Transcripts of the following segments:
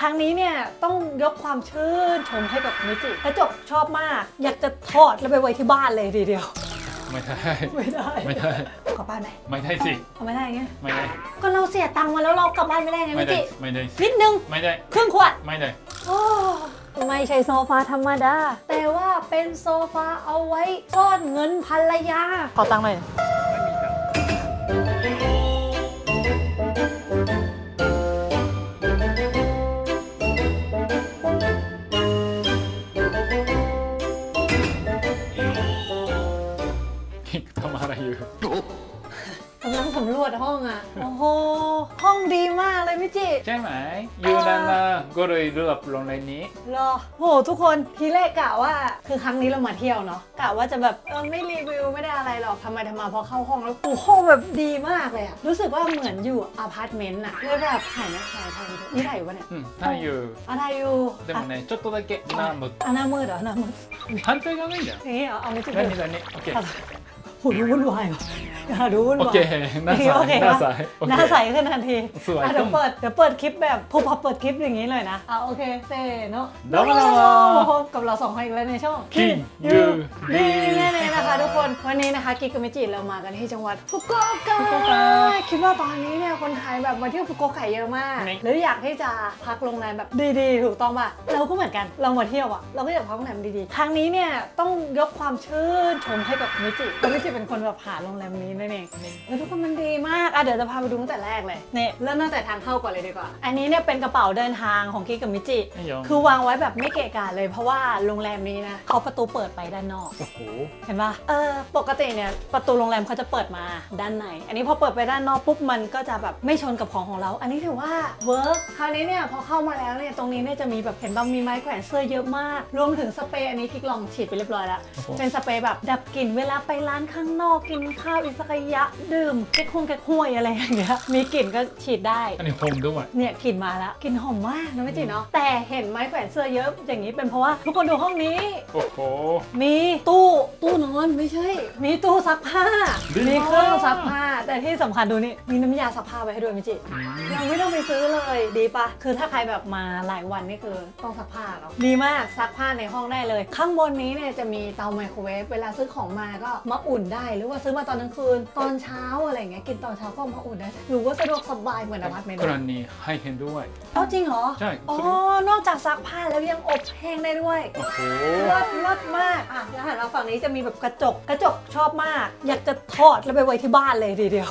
ครั้งนี้เนี่ยต้องยกความชื่นชมให้กับมิจิกระจกชอบมาก อยากจะถอดแล้วไปไว้ที่บ้านเลยทีเดียว ไม่ได้ ไม่ได้ไม่ได้ กลับบ้านไหมไม่ได้สิ เอาไม่ได้ไงไม่ได้ ก็เราเสียตังค์มาแล้วเรากลับบ้านไม่ได้ไงไม่มิได้จิไม่ได้นิดนึงไม่ได้ครึ่งขวดไม่ได้ โอ้ไม่ใช่โซฟาธรรมดา แต่ว่าเป็นโซฟาเอาไว้ซ่อนเงินภรรยาขอตังค์หน่อยท ำลังสำรวจห้องอ่ะ โอ้โห ห้องดีมากเลยพี่จิ ใช่ไหมอยู่นานๆก็เลยเลือกโรงแรมนี้ รอโหทุกคนทีแรกกะว่า คือครั้งนี้เรามาเที่ยวเนาะกะว่าจะแบบเออไม่รีวิวไม่ได้อะไรหรอกทำไมทำมาพอเข้าห้องแล้วโอ้ห้องแบบดีมากเลยอะรู้สึกว่าเหมือนอยู่อพาร์ตเมนต์อะเลยแบบถ่ายนะถ่ายถ่ายนี่ถ่ายอยู่ปะเนี่ย うん太陽 อะไรอยู่ でもねちょっとだけหน้ามืด อ่ะหน้ามืดเหรอหน้ามืด 反対側がいいんだよ อย่างนี้เหรอเอาไม่ถูก 何何オッケー โ หูดูวุ่นวายว่ะดูวุ่นวายโอเคน่าใสน่าใสน่าใสขึ้นทันทีสวยเดี๋ยวเปิดเดี๋ยวเปิดคลิปแบบพอเปิดคลิปอย่างนี้เลยนะอะโอเคเซโนะแล้วกราพบกับเราสองคนอีกแล้วในช่อง King You ดีแน่ๆนะคะทุกคนวันนี้นะคะกิกกับมิจิเรามากันที่จังหวัดฟุกุโอกะคิดว่าตอนนี้เนี่ยคนไทยแบบมาเที่ยวฟุกุโอกะเยอะมากหรืออยากที่จะพักโรงแรมแบบดีๆ ถูกต้องป่ะเราก็เหมือนกันเรามาเที่ยวอะเราก็อยากพักโรงแรมดีๆครั้งนี้เนี่ยต้องยกความชื่นชมให้กับมิจิมิจิเป็นคนแบบหาโรงแรมนี้นั่นเองล้วทุกคนมันดีมากอะเดี๋ยวจะพาไปดูตั้งแต่แรกเลยเนี่ยเริ่มตั้งแต่ทางเข้าก่อนเลยดีกว่า อันนี้เนี่ยเป็นกระเป๋าเดินทางของกิ๊กกับมิจิ ไม่ยอม คือวางไว้แบบไม่เกะกะเลยเพราะว่าโรงแรมนี้นะเขาประตูเปิดไปด้านนอก โอ้โหเห็นปะเออปกติเนี่ยประตูโรงแรมเขาจะเปิดมาด้านใน อันนี้พอเปิดไปด้านนอกปุ๊บมันก็จะแบบไม่ชนกับของของเรา อันนี้ถือว่าเวิร์กคราวนี้เนี่ยพอเข้ามาแล้วเนี่ยตรงนี้เนี่ยจะมีแบบเห็นบ้างมีไม้แขวนเสื้อเยอะมาก รวมถึงสเปรย์อันนี้กิ๊กลองฉีดไปเรียบร้อยแล้ว เป็นสเปรย์แบบดับกลิ่นเวลาไปร้านคาข้างนอกกินข้าวอิสกยะดื่มเก๊กฮวงเก๊กฮวยอะไรอย่างเงี้ยมีกลิ่นก็ฉีดได้ อันนี้โฮมด้วย เนี่ยกลิ่นมาแล้วกลิ่นหอมมากนะไม่จีเนาะแต่เห็นไม้แขวนเสื้อเยอะอย่างนี้เป็นเพราะว่าทุกคนดูห้องนี้ โอ้โห มีตู้ตู้นอนไม่ใช่ มีตู้ซักผ้า ดีมีมากเครื่องซักผ้า แต่ที่สำคัญดูนี่มีน้ำยาซักผ้าไว้ให้ด้วยมิจิเราไม่ต้องไปซื้อเลยดีปะคือถ้าใครแบบมาหลายวันนี่คือต้องซักผ้าเนาะดีมากซักผ้าในห้องได้เลย ข้างบนนี้เนี่ยจะมีเตาไมโครเวฟเวลาซื้อของมาก็มาอุ่นได้ หรือว่าซื้อมาตอนกลางคืน ตอนเช้าอะไรอย่างเงี้ยกินตอนเช้าก็มาอุ่นได้หรือว่าสะดวกสบายเหมือนอพาร์ตเมนต์กรณีให้เห็นด้วย เอ้าจริงเหรอใช่ อ๋อนอกจากซักผ้าแล้วยังอบแห้งได้ด้วยโอ้โหเลิศเลิศมากอะแล้วหันมาฝั่งนี้จะมีแบบกระจกกระจกชอบมาก อยากจะถอดแล้วไปไว้ที่บ้านเลยทีเดียว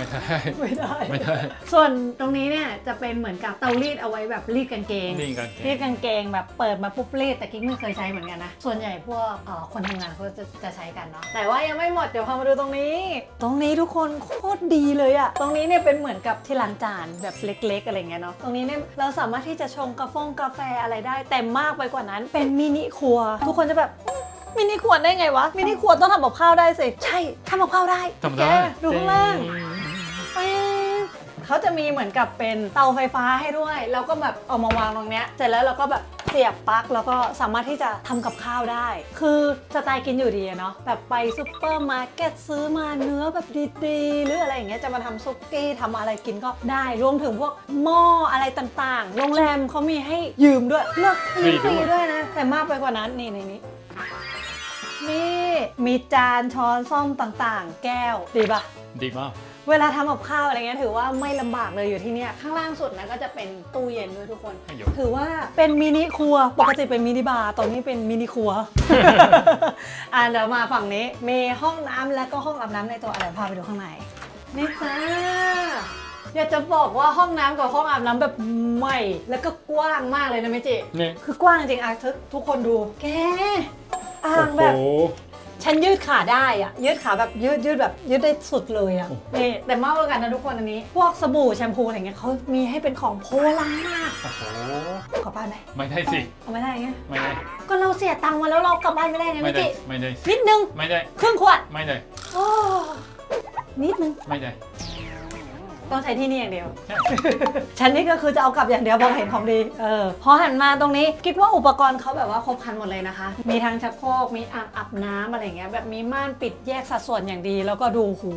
ไม่ได้ ไม่ได้ ไม่ได้ ส่วนตรงนี้เนี่ยจะเป็นเหมือนกับเตารีดเอาไว้แบบรีดกางเกงนี่กันรีดกางเกงแบบเปิดมาปุ๊บรีดแต่กิ๊กไม่เคยใช้เหมือนกันนะ ส่วนใหญ่พวกเอ่อคนทำงานเขาจะจะใช้กันเนาะ แต่ว่ายังไม่หมดเดี๋ยวพามาดูตรงนี้ ตรงนี้ทุกคนโคตรดีเลยอะตรงนี้เนี่ยเป็นเหมือนกับที่ล้างจานแบบเล็ก ๆ อะไรเงี้ยเนาะ ตรงนี้เนี่ยเราสามารถที่จะชงกาแฟกาแฟอะไรได้ แต่มากไปกว่านั้น เป็นมินิครัว ทุกคนจะแบบอืมมินิครัวได้ไงวะ มินิครัวต้องทำกับข้าวได้สิ ใช่ทำกับข้าวได้ทำได้ แกดูข้างล่าง แป๊บเขาจะมีเหมือนกับเป็นเตาไฟฟ้าให้ด้วย แล้วก็แบบเอามาวางตรงเนี้ย เสร็จแล้วเราก็แบบเสียบปลั๊กแล้วก็สามารถที่จะทำกับข้าวได้ คือสไตล์กินอยู่ดีอะเนาะ แบบไปซูเปอร์มาร์เก็ตซื้อมาเนื้อแบบดีๆ หรืออะไรอย่างเงี้ยจะมาทำซุกี้ทำอะไรกินก็ได้ รวมถึงพวกหม้ออะไรต่างๆ โรงแรมเขามีให้ยืมด้วย เลือกฟรีด้วยฟรีด้วยนะ แต่มากไปกว่านั้นนี่ในนี้นี่มีจานช้อนซ่อมต่างๆ แก้วดีปะดีมาก เวลาทำกับข้าวอะไรเงี้ยถือว่าไม่ลำบากเลยอยู่ที่เนี่ยข้างล่างสุดนะก็จะเป็นตู้เย็นด้วยทุกคน ให้ยกถือว่าเป็นมินิครัวปกติเป็นมินิบาร์ตอนนี้เป็นมินิครัว อ่าเดี๋ยวมาฝั่งนี้มีห้องน้ำและก็ห้องอาบน้ำในตัวอะไรพาไปดูข้างในนี่จ้าอยากจะบอกว่าห้องน้ำกับห้องอาบน้ำแบบใหม่แล้วก็กว้างมากเลยนะเมจินี่ คือกว้างจริงอะทุกทุกคนดู แกอ่าโอ้งโหแบบ ฉันยืดขาได้อะยืดขาแบบยืดยืดแบบยืดได้สุดเลยอะโอ้นี่แต่มากกว่ากันนะทุกคนอันนี้ พวกสบู่แชมพูอะไรเงี้ยเขามีให้เป็นของโพลาร์ โอ้โหขอป้านไหมไม่ได้สิ เอาไม่ได้ไง ไม่ได้ ก็เราเสียตังค์มาแล้วเรากลับบ้านไม่ได้ไงไม่พี่ได้ จิไม่ได้ นิดนึง ไม่ได้ ครึ่งขวดไม่ได้ โอ้นิดนึง ไม่ได้ ต้องใช้ที่นี่อย่างเดียวใช่ฉันนี่ก็คือจะเอากลับอย่างเดียวพอเห็นของดี เออ พอหันมาตรงนี้คิดว่าอุปกรณ์เขาแบบว่าครบครันหมดเลยนะคะ มีทั้งชักโครก มีอ่างอาบน้ำอะไรเงี้ย แบบมีม่านปิดแยกสัดส่วนอย่างดี แล้วก็ดูหู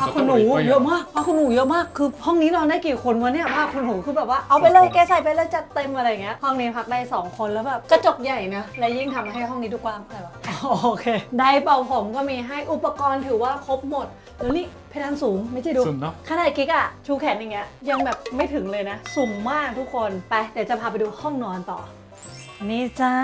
ผ้าคุณหนูเยอะมากผ้าคุณหนูเยอะมาก คือห้องนี้นอนได้กี่คนวะเนี่ยผ้าคุณหนูคือแบบว่าเอาไปเลยแกใส่ไปเลยจัดเต็มอะไรเงี้ย ห้องนี้พักได้สองคนแล้วแบบกระจกใหญ่นะ และยิ่งทำให้ห้องนี้ดูกว้างอะไรวะอ๋อโอเค ได้เป่าผมก็มีให้อุปกรณ์ถือว่าครบหมดแล้วนี่เพ ดานสูงไม่ใช่ดูสุดเนาะขนาดกิ๊กอะชูแขนอย่างเงี้ยยังแบบไม่ถึงเลยนะสุ่มมากทุกคนไปเดี๋ยวจะพาไปดูห้องนอนต่อ นี่จ้า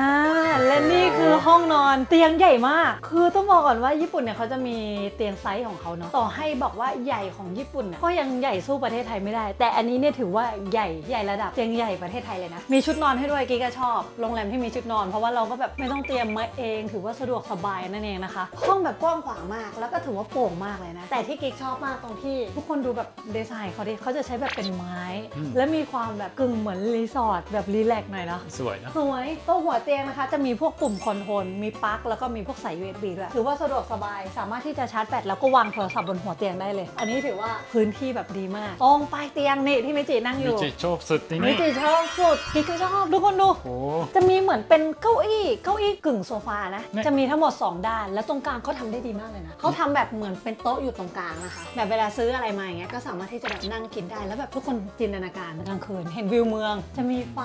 และนี่คือห้องนอนเตียงใหญ่มาก คือต้องบอกก่อนว่าญี่ปุ่นเนี่ยเขาจะมีเตียงไซส์ของเขาเนาะต่อให้บอกว่าใหญ่ของญี่ปุ่นเนี่ยก็ยังใหญ่สู้ประเทศไทยไม่ได้ แต่อันนี้เนี่ยถือว่าใหญ่ใหญ่ระดับเตียงใหญ่ประเทศไทยเลยนะมีชุดนอนให้ด้วยกิ๊กก็ชอบโรงแรมที่มีชุดนอน เพราะว่าเราก็แบบไม่ต้องเตรียมมาเอง ถือว่าสะดวกสบายนั่นเองนะคะห้องแบบกว้างขวางมาก แล้วก็ถือว่าโปร่งมากเลยนะแต่ที่กิ๊กชอบมากตรงที่ทุกคนดูแบบดีไซน์เขาดิเขาจะใช้แบบเป็นไม้อืมและมีความแบบกึ่งเหมือนรีสอร์ทแบบรีแลกซ์หน่อยเนาะสวยนะสวยตรงหัวเตียงนะคะ จะมีพวกปุ่มคอนโทรลมีปลั๊กแล้วก็มีพวกสาย USB ด้วยถือว่าสะดวกสบาย สามารถที่จะชาร์จแบตแล้วก็วางโทรศัพท์บนหัวเตียงได้เลย อันนี้ถือว่าพื้นที่แบบดีมากตรงปลายเตียงนี่ที่เมจินั่งอมิยู่จิชอบสุดที่เมนี่จิชอบสุดพี่ก็ชอบทุกคนดู โอ้ จะมีเหมือนเป็นเก้าอี้ เก้าอี้กึ่งโซฟานะ เนี่ย จะมีทั้งหมด 2 ด้าน แล้วตรงกลางเขาทำได้ดีมากเลยนะ เขาทำแบบเหมือนเป็นโต๊ะอยู่ตรงกลางนะคะ แบบเวลาซื้ออะไรมาอย่างเงี้ย ก็สามารถที่จะแบบนั่งกินได้ แล้วแบบทุกคนจินตนาการกลางคืน เห็นวิวเมือง จะมีไฟ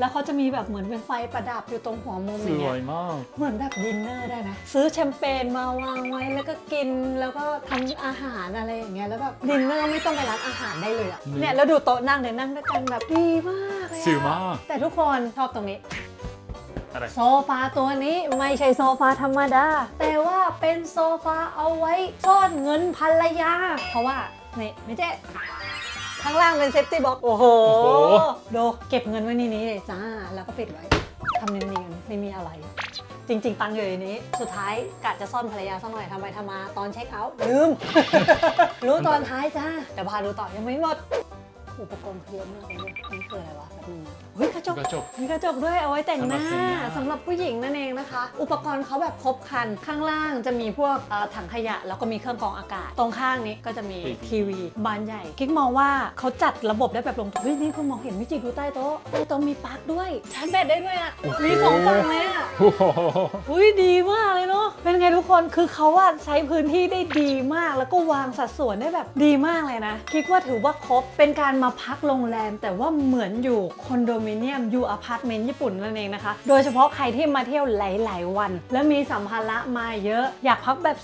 แล้วเขาจะมีแบบเหมือนเป็นไฟประดับอยู่ตรงหัวมุมสอย่างเงี้วยยมาก เหมือนแบบดินเนอร์ได้ไหมซื้อแชมเปญมาวางไว้แล้วก็กินแล้วก็ทำอาหารอะไรอย่างเงี้ยแล้วแบบดินเนอร์ไม่ต้องไปร้านอาหารได้เลยอะนี่เนี่ยแล้วดูโต๊ะนั่งเนี่ยนั่งด้วยกันแบบดีมากเลยอะ สวยมาก แต่ทุกคนชอบตรงนี้ อะไร โซฟาตัวนี้ไม่ใช่โซฟาธรรมดา แต่ว่าเป็นโซฟาเอาไว้ซ่อนเงินภรรยา เพราะว่านี่ไม่ใช่ข้างล่างเป็นเซฟตี้บ็อกโอ้โหโอ้โห ดูเก็บเงินไว้ในนี้เลยจ้า แล้วก็ปิดไว้ ทำเนียนๆไม่มีอะไร จริง ๆ ตังค์อยู่ในนี้ สุดท้ายกะจะซ่อนภรรยาสักหน่อยทำไปทำมาตอนเช็คเอาท์ลืม รู้ตอนท้ายจ้าเดี๋ยวพาดูต่อยังไม่หมด อุปกรณ์เยอะมากเลยเนี่ยนี่คืออะไรวะแบบนึงนะเฮ้ยกระจกกระจกมีกระจกด้วยเอาไว้แต่งหน้าสำหรับแต่งหน้า สำหรับผู้หญิงนั่นเองนะคะ อุปกรณ์เขาแบบครบครัน ข้างล่างจะมีพวกเอ่อถังขยะ แล้วก็มีเครื่องกรองอากาศ ตรงข้างนี้ก็จะมีทีวีบานใหญ่กิ๊กมองว่าเขาจัดระบบได้แบบลงตัวเฮ้ยนี่คุณมองเห็นมิจิดูใต้โต๊ะใต้โต๊ะมีปลั๊กด้วยชาร์จแบตได้ด้วยอะโอ้โหมีสองฝั่งเลยอะโอ้โห อุ้ยดีมากเลยเนาะ เป็นไงทุกคนคือเขาว่าใช้พื้นที่ได้ดีมาก แล้วก็วางสัดส่วนได้แบบดีมากเลยนะ คิดว่าถือว่าครบเป็นการมาพักโรงแรม แต่ว่าเหมือนอยู่คอนโดมิเนียมอยู่อพาร์ตเมนต์ญี่ปุ่นนั่นเองนะคะ โดยเฉพาะใครที่มาเที่ยวหลาย ๆ วัน แล้วมีสัมภาระมาเยอะ อยากพักแบบ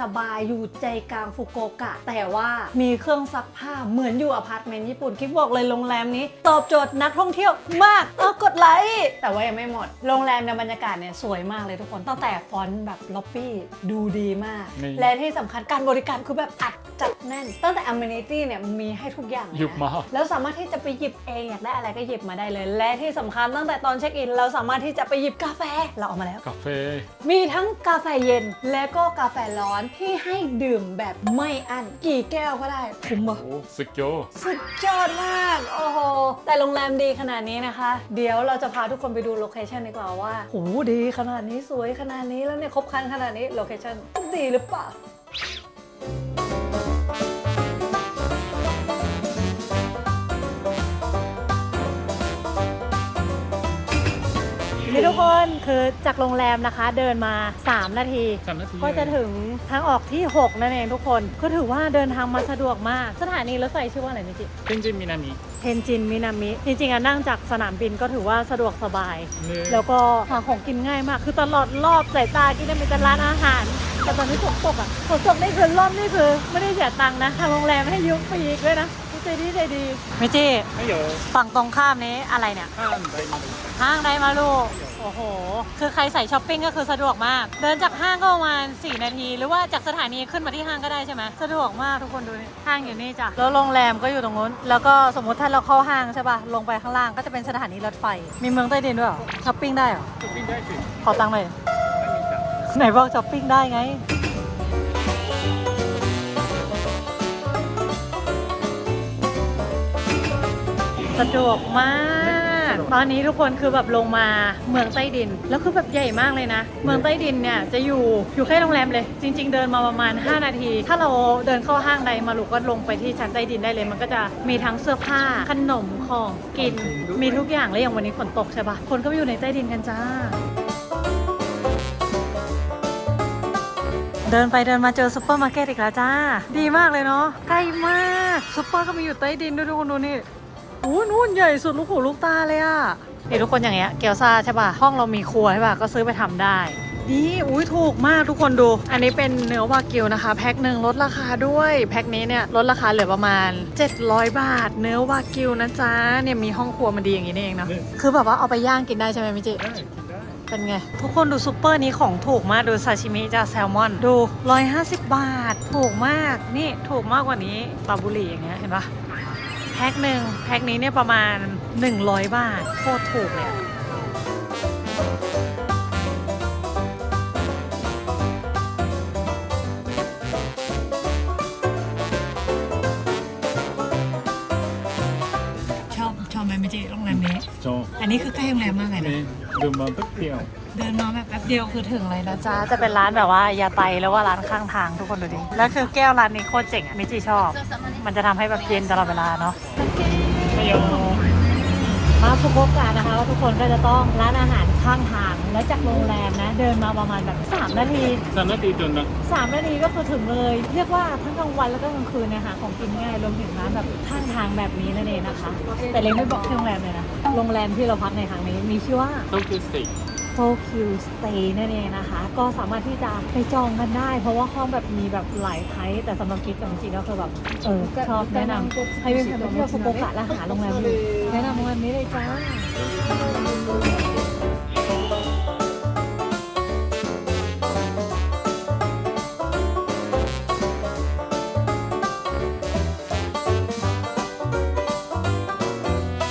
สบาย ๆ อยู่ใจกลางฟุกุโอกะ แต่ว่ามีเครื่องซักผ้าเหมือนอยู่อพาร์ตเมนต์ญี่ปุ่นคิดบอกเลยโรงแรมนี้ ตอบโจทย์นักท่องเที่ยวมากเออกดไลค์แต่ว่ายังไม่หมดโรงแรมในบรรยากาศเนี่ยสวยมากเลยทุกคนตั้งแต่ฟอนต์แบบล็อบบี้ดูดีมาก นี่ และที่สำคัญการบริการคือแบบอัดจัดแน่น ตั้งแต่ amenity เนี่ยมีให้ทุกอย่างเลยนะ ยุบมาก แล้วสามารถที่จะไปหยิบเองอยากได้อะไรก็หยิบมาได้เลย และที่สำคัญตั้งแต่ตอนเช็คอิน เราสามารถที่จะไปหยิบกาแฟเราเอามาแล้ว กาแฟ มีทั้งกาแฟเย็นและก็กาแฟร้อนที่ให้ดื่มแบบไม่อั้นกี่แก้วก็ได้คุ้มปะโอ้สุดยอดสุดยอดมาก โอ้โห แต่โรงแรมดีขนาดนี้นะคะ เดี๋ยวเราจะพาทุกคนไปดูโลเคชันดีกว่าว่าโหดีขนาดนี้สวยขนาดนี้แล้วเนี่ยครบครันขนาดนี้โลเคชันดีหรือเปล่านี่ทุกคนคือจากโรงแรมนะคะ เดินมา 3 นาที สามนาทีก็จะถึงทางออกที่ 6 นั่นเองทุกคน ก็ถือว่าเดินทางมาสะดวกมาก สถานีรถไฟชื่อว่าอะไรนี่จิเป็นจิมินามิเทนจินมินามิ จริงๆอะนั่งจากสนามบินก็ถือว่าสะดวกสบายนี่แล้วก็หาของกินง่ายมาก คือตลอดรอบสายตากินได้มีแต่ร้านอาหาร แต่ตอนนี้ฝนตกอะฝนตกนี่คือรอบนี่คือ ไม่ได้เสียตังค์นะทางโรงแรมให้ยืมฟรีอีกด้วยนะใจดีใจดีมิจิไม่เยอะฝั่งตรงข้ามนี้อะไรเนี่ยห้ามได้มาดูห้างไดมาลูกโอ้โห คือใครใส่ช้อปปิ้งก็คือสะดวกมาก เดินจากห้างก็ประมาณ 4 นาที หรือว่าจากสถานีขึ้นมาที่ห้างก็ได้ใช่ไหมสะดวกมากทุกคนดูนี่ห้างอยู่นี่จ้ะ แล้วโรงแรมก็อยู่ตรงนู้น แล้วก็สมมติถ้าเราเข้าห้างใช่ป่ะ ลงไปข้างล่างก็จะเป็นสถานีรถไฟ มีเมืองใต้ดินด้วยเหรอช้อปปิ้งได้เหรอ ช้อปปิ้งได้สิขอตังค์หน่อยไม่มีจับไหนบอกช้อปปิ้งได้ไงสะดวกมาก ตอนนี้ทุกคนคือแบบลงมาเมืองใต้ดิน แล้วคือแบบใหญ่มากเลยนะ เมืองใต้ดินเนี่ยจะอยู่อยู่แค่โรงแรมเลย จริง ๆ เดินมาประมาณ 5 นาที ถ้าเราเดินเข้าห้างใดมาลูกก็ลงไปที่ชั้นใต้ดินได้เลย มันก็จะมีทั้งเสื้อผ้าขนมของกินมีทุกอย่างแล้วอย่างวันนี้ฝนตกใช่ปะคนก็ไปอยู่ในใต้ดินกันจ้าเดินไปเดินมาเจอซุปเปอร์มาร์เก็ตอีกแล้วจ้า ดีมากเลยเนาะใกล้มากซุปเปอร์ก็มีอยู่ใต้ดินด้วยทุกคนดูนี่ อ้นู่นใหญ่สุดลูกหูลูกตาเลยอะนี่ทุกคนอย่างเงี้ยเกียวซาใช่ป่ะ ห้องเรามีครัวใช่ป่ะ ก็ซื้อไปทำได้ดีอุ้ยถูกมากทุกคนดู อันนี้เป็นเนื้อวากิวนะคะ แพ็คหนึ่งลดราคาด้วย แพ็คนี้เนี่ยลดราคาเหลือประมาณ 700 บาท เนื้อวากิวนะจ๊ะเนี่ยมีห้องครัวมันดีอย่างนี้นี่เองเนาะคือแบบว่าเอาไปย่างกินได้ใช่ไหมมิจิได้กินได้เป็นไง ทุกคนดูซูเปอร์นี้ของถูกมาก ดูซาชิมิจ้าแซลมอน ดู 150 บาท ถูกมากนี่ถูกมากกว่านี้ปลาบุหรี่อย่างเงี้ยเห็นปะ แพ็คหนึ่งแพ็คนี้เนี่ยประมาณ 100 บาท โคตรถูกเลยอะชอบชอบไหมมิจิโรงแรมนี้จออันนี้คือใกล้โรงแรมมากเลยนะ นี่ดูมาแป๊บเดียวเดินมาแบบแป๊บเดียวคือถึงเลยนะจ๊ะ จะเป็นร้านแบบว่ายาไตแล้วว่าร้านข้างทางทุกคนดูดิ แล้วคือแก้วร้านนี้โคตรเจ๋งอะมิจิชอบ มันจะทำให้แบบเย็นตลอดเวลาเนาะไม่ยอมมาฟุกุโอกะนะคะว่าทุกคนก็จะต้องร้านอาหารข้างทาง แล้วจากโรงแรมนะเดินมาประมาณแบบ3นาทีสามนาทีจนนะ3นาทีก็คือถึงเลย เรียกว่าทั้งกลางวันแล้วก็กลางคืนเนี่ยหาของกินง่ายรวมถึงร้านแบบข้างทางแบบนี้นั่นเองนะคะ แต่เล็กไม่บอกชื่อโรงแรมเลยนะโรงแรมที่เราพักในครั้งนี้มีชื่อว่า โตเกียวสเต็ก โตคิวสเตย์นั่นเองนะคะ ก็สามารถที่จะไปจองกันได้ เพราะว่าห้องแบบมีแบบหลายไทป์แต่สำหรับกิ๊กกับจริงๆก็คือแบบเออชอบแนะนำให้เป็นคนไปเที่ยวฟุกุโอกะและหาโรงแรมอยู่แนะนำโรงแรมนี้เลยจ้า